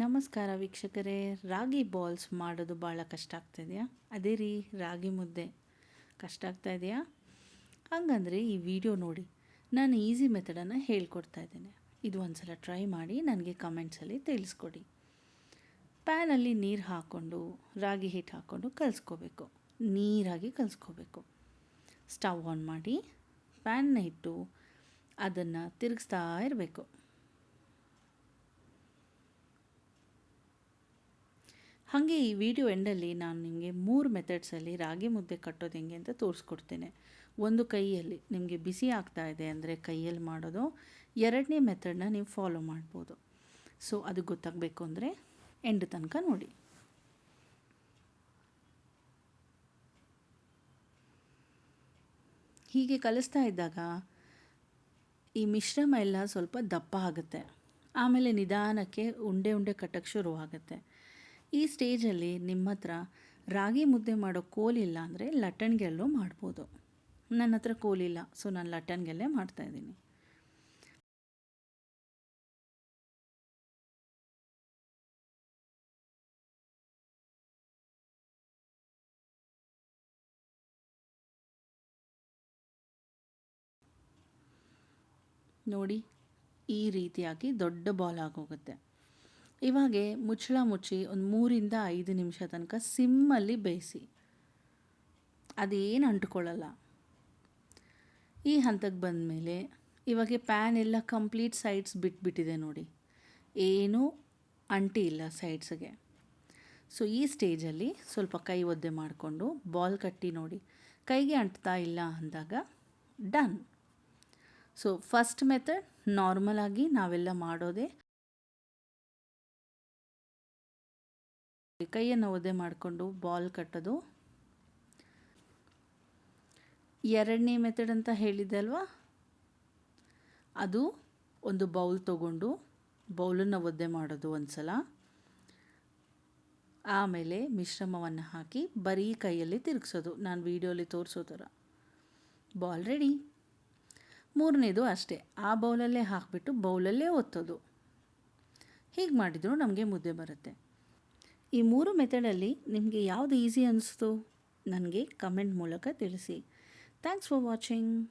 ನಮಸ್ಕಾರ ವೀಕ್ಷಕರೇ, ರಾಗಿ ಬಾಲ್ಸ್ ಮಾಡೋದು ಭಾಳ ಕಷ್ಟ ಆಗ್ತಾಯಿದೆಯಾ ಅದೇ ರೀ, ರಾಗಿ ಮುದ್ದೆ. ಕಷ್ಟ ಆಗ್ತಾ ಇದೆಯಾ? ಹಂಗಂದರೆ ಈ ವಿಡಿಯೋ ನೋಡಿ, ನಾನು ಈಸಿ ಮೆಥಡನ್ನು ಹೇಳ್ಕೊಡ್ತಾ ಇದ್ದೇನೆ. ಇದು ಒಂದು ಸಲ ಟ್ರೈ ಮಾಡಿ ನನಗೆ ಕಮೆಂಟ್ಸಲ್ಲಿ ತಿಳಿಸ್ಕೊಡಿ. ಪ್ಯಾನಲ್ಲಿ ನೀರು ಹಾಕ್ಕೊಂಡು ರಾಗಿ ಹಿಟ್ಟು ಹಾಕ್ಕೊಂಡು ಕಲಿಸ್ಕೋಬೇಕು. ನೀರಾಗಿ ಕಲಿಸ್ಕೋಬೇಕು. ಸ್ಟವ್ ಆನ್ ಮಾಡಿ ಪ್ಯಾನ್ನ ಇಟ್ಟು ಅದನ್ನು ತಿರುಗಿಸ್ತಾ ಇರಬೇಕು. ಹಾಗೆ ಈ ವಿಡಿಯೋ ಎಂಡಲ್ಲಿ ನಾನು ನಿಮಗೆ ಮೂರು ಮೆಥಡ್ಸಲ್ಲಿ ರಾಗಿ ಮುದ್ದೆ ಕಟ್ಟೋದು ಹೆಂಗೆ ಅಂತ ತೋರಿಸ್ಕೊಡ್ತೇನೆ. ಒಂದು ಕೈಯಲ್ಲಿ ನಿಮಗೆ ಬಿಸಿ ಆಗ್ತಾ ಇದೆ ಅಂದರೆ ಕೈಯಲ್ಲಿ ಮಾಡೋದು. ಎರಡನೇ ಮೆಥಡ್ನ ನೀವು ಫಾಲೋ ಮಾಡ್ಬೋದು. ಸೊ ಅದು ಗೊತ್ತಾಗಬೇಕು ಅಂದರೆ ಎಂಡ್ ತನಕ ನೋಡಿ. ಹೀಗೆ ಕಲಿಸ್ತಾ ಇದ್ದಾಗ ಈ ಮಿಶ್ರಮ ಎಲ್ಲ ಸ್ವಲ್ಪ ದಪ್ಪ ಆಗುತ್ತೆ. ಆಮೇಲೆ ನಿಧಾನಕ್ಕೆ ಉಂಡೆ ಉಂಡೆ ಕಟ್ಟಕ್ಕೆ ಶುರುವಾಗುತ್ತೆ. ಈ ಸ್ಟೇಜಲ್ಲಿ ನಿಮ್ಮ ಹತ್ರ ರಾಗಿ ಮುದ್ದೆ ಮಾಡೋ ಕೋಲಿಲ್ಲ ಅಂದರೆ ಲಟ್ಟಣಿಗೆಲ್ಲೂ ಮಾಡ್ಬೋದು. ನನ್ನ ಹತ್ರ ಕೋಲಿಲ್ಲ, ಸೊ ನಾನು ಲಟ್ಟಣಿಗೆಲ್ಲೇ ಮಾಡ್ತಾಯಿದ್ದೀನಿ ನೋಡಿ, ಈ ರೀತಿಯಾಗಿ ದೊಡ್ಡ ಬಾಲ್ ಆಗೋಗುತ್ತೆ. ಇವಾಗೆ ಮುಚ್ಚಳ ಮುಚ್ಚಿ ಒಂದು ಮೂರಿಂದ ಐದು ನಿಮಿಷ ತನಕ ಸಿಮ್ಮಲ್ಲಿ ಬೇಯಿಸಿ. ಅದೇನು ಅಂಟ್ಕೊಳ್ಳಲ್ಲ. ಈ ಹಂತಕ್ಕೆ ಬಂದಮೇಲೆ ಇವಾಗ ಪ್ಯಾನ್ ಎಲ್ಲ ಕಂಪ್ಲೀಟ್ ಸೈಡ್ಸ್ ಬಿಟ್ಬಿಟ್ಟಿದೆ ನೋಡಿ. ಏನೂ ಅಂಟಿ ಇಲ್ಲ ಸೈಡ್ಸ್ಗೆ. ಸೊ ಈ ಸ್ಟೇಜಲ್ಲಿ ಸ್ವಲ್ಪ ಕೈ ಒದ್ದೆ ಮಾಡಿಕೊಂಡು ಬಾಲ್ ಕಟ್ಟಿ ನೋಡಿ. ಕೈಗೆ ಅಂಟ್ತಾ ಇಲ್ಲ ಅಂದಾಗ ಡನ್. ಸೊ ಫಸ್ಟ್ ಮೆಥಡ್ ನಾರ್ಮಲಾಗಿ ನಾವೆಲ್ಲ ಮಾಡೋದೇ ಕೈಯನ್ನು ಒದೆ ಮಾಡಿಕೊಂಡು ಬಾಲ್ ಕಟ್ಟೋದು. ಎರಡನೇ ಮೆಥಡ್ ಅಂತ ಹೇಳಿದ್ದೆ ಅಲ್ವಾ? ಅದು ಒಂದು ಬೌಲ್ ತಗೊಂಡು ಬೌಲನ್ನು ಒದ್ದೆ ಮಾಡೋದು ಒಂದು ಸಲ ಆಮೇಲೆ ಮಿಶ್ರಮವನ್ನು ಹಾಕಿ ಬರೀ ಕೈಯಲ್ಲಿ ತಿರುಗಿಸೋದು. ನಾನು ವೀಡಿಯೋಲಿ ತೋರಿಸೋ ಥರ. ಬಾಲ್ ರೆಡಿ ಮೂರನೇದು ಅಷ್ಟೇ. ಆ ಬೌಲಲ್ಲೇ ಹಾಕಿಬಿಟ್ಟು ಬೌಲಲ್ಲೇ ಒತ್ತೋದು. ಹೀಗೆ ಮಾಡಿದರೂ ನಮಗೆ ಮುದ್ದೆ ಬರುತ್ತೆ. ಈ ಮೂರು ಮೆಥಡಲ್ಲಿ ನಿಮಗೆ ಯಾವುದು ಈಸಿ ಅನ್ನಿಸ್ತು ನನಗೆ ಕಮೆಂಟ್ ಮೂಲಕ ತಿಳಿಸಿ. Thanks for watching.